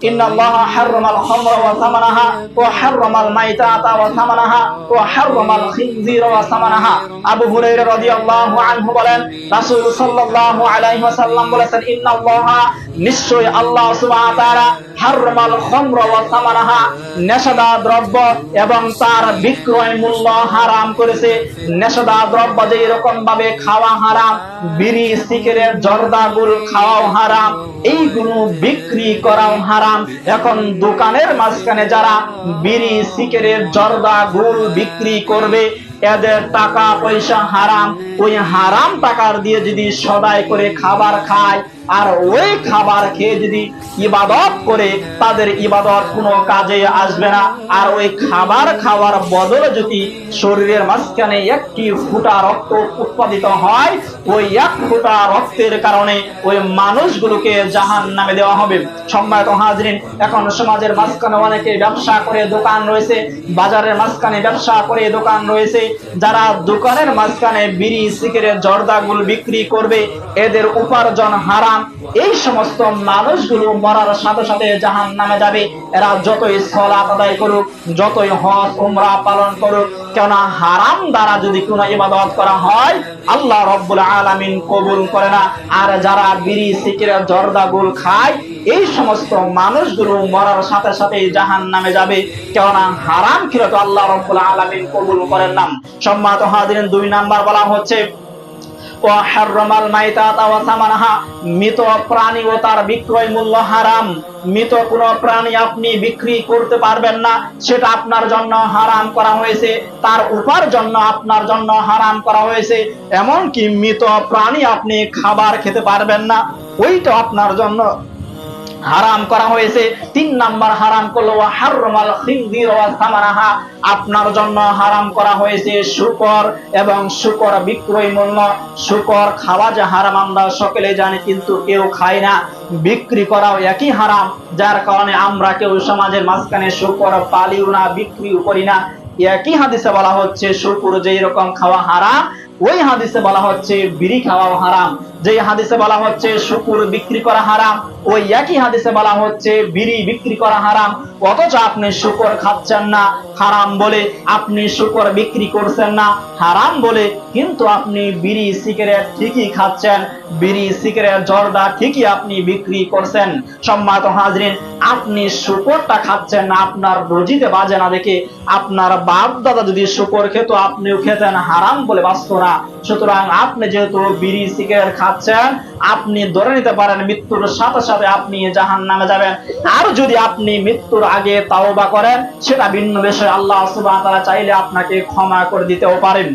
إن الله حرم الخمر وثمنها وحرم الميتات وثمنها وحرم الخنزير وثمنها আবু হুরায়রা রাদিয়াল্লাহু আনহু বলেন রাসূল সাল্লাল্লাহু আলাইহি ওয়াসাল্লাম বলেছেন ইন্নাল্লাহা নিশ্চয় আল্লাহ সুবহানাহু ওয়া তাআলা হারমাল খামর ওয়া সামানাহা নেশাদা দ্রব্য এবং তার বিক্রয় মূল্য হারাম করেছে নেশাদা দ্রব্য যে এরকম ভাবে খাওয়া হারাম বিড়ি সিগারেট জর্দা গুল খাওয়াও হারাম এইগুলো বিক্রি করাও হারাম এখন দোকানের মাঝখানে যারা বিড়ি, সিগারেট, জর্দা গুল বিক্রি করবে, এদের টাকা পয়সা হারাম। ওই হারাম টাকার দিয়ে যদি সদায় করে খাবার খায় আর ওই খাবার খেয়ে যদি ইবাদত করে, তাদের ইবাদত কোনো কাজে আসবে না। আর ওই খাবার খাওয়ার বদলে যদি শরীরের মাঝখানে একটি ফুটা রক্ত উৎপাদিত হয়, ওই এক ফুটা রক্তের কারণে ওই মানুষগুলোকে জাহান নামে দেওয়া হবে। সম্মানিত হাজরিন, এখন সমাজের মাঝখানে অনেকে ব্যবসা করে, দোকান রয়েছে, বাজারের মাঝখানে ব্যবসা করে, দোকান রয়েছে। যারা দোকানের মাঝখানে বিড়ি, সিগারেট, জর্দাগুল বিক্রি করবে, এদের উপার্জন হারাম এই সমস্ত মানুষগুলো মরার সাথে সাথে জাহান নামে যাবে। এরা যতই সলাত আদায় করুক, যতই হজ, উমরা পালন করুক, কেননা হারাম দ্বারা যদি কোনো ইবাদত করা হয়, আল্লাহ রব্বুল আলামিন কবুল করে না। আর যারা বিড়ি সিগারেট জর্দাগুল খায়, এই সমস্ত মানুষগুলো মরার সাথে সাথে জাহান নামে যাবে। কেননা হারাম খেলে আল্লাহ রব্বুল আলামিন কবুল করেন নাম সম্মানিত হাজিরিন, দুই নাম্বার বলা হচ্ছে মৃত প্রাণী ও তার বিক্রয় মূল্য হারাম। মৃত কোন প্রাণী আপনি বিক্রি করতে পারবেন না। সেটা আপনার জন্য হারাম করা হয়েছে। তার উপার্জন আপনার জন্য হারাম করা হয়েছে। এমনকি মৃত প্রাণী আপনি খাবার খেতে পারবেন না। ওইটা আপনার জন্য। হারাম করা হয়েছে। তিন নাম্বার হারাম করল হারমাল সামানাহা। আপনার জন্য হারাম করা হয়েছে শুকর এবং শুকর বিক্রয় মূল্য। শুকর খাওয়া যে হারাম, আমরা সকলে জানি, কিন্তু কেউ খায় না। বিক্রি করাও একই হারাম, যার কারণে আমরা কেউ সমাজের মাঝখানে শুকর পালিও না, বিক্রিও করি না। একই হাদিসে বলা হচ্ছে, শুকুর যেই রকম খাওয়া হারাম ওই হাদিসে বলা হচ্ছে, বিড়ি খাওয়াও হারাম। যে হাদিসে বলা হচ্ছে, শুকুর বিক্রি করা হারাম, ওই একই হাদিসে বলা হচ্ছে, বিড়ি বিক্রি করা হারাম। অথচ আপনি শুকর খাচ্ছেন না, হারাম বলে আপনি শুকর বিক্রি করছেন না, হারাম বলে কিন্তু আপনি বিড়ি, সিগারেট ঠিকই খাচ্ছেন, বিড়ি, সিগারেট, জর্দা ঠিকই আপনি বিক্রি করছেন। সম্মানিত হাজরিন, আপনি শুকরটা খাচ্ছেন না, আপনার রুজিতে বাজে না দেখে, আপনার বাপ দাদা যদি শুকর খেত, আপনিও খেতেন, হারাম বলে বাঁচত না। সুতরাং আপনি যেহেতু বিড়ি, সিগারেট খাচ্ছেন, আপনি ধরে নিতে পারেন মৃত্যুর সাথে সাথে আপনি জাহান নামে যাবেন। আর যদি আপনি মৃত্যুর আগে তাওবা করেন, সেটা ভিন্ন বিষয়। আল্লাহ সুবাহ তারা চাইলে আপনাকে ক্ষমা করে দিতেও পারেন।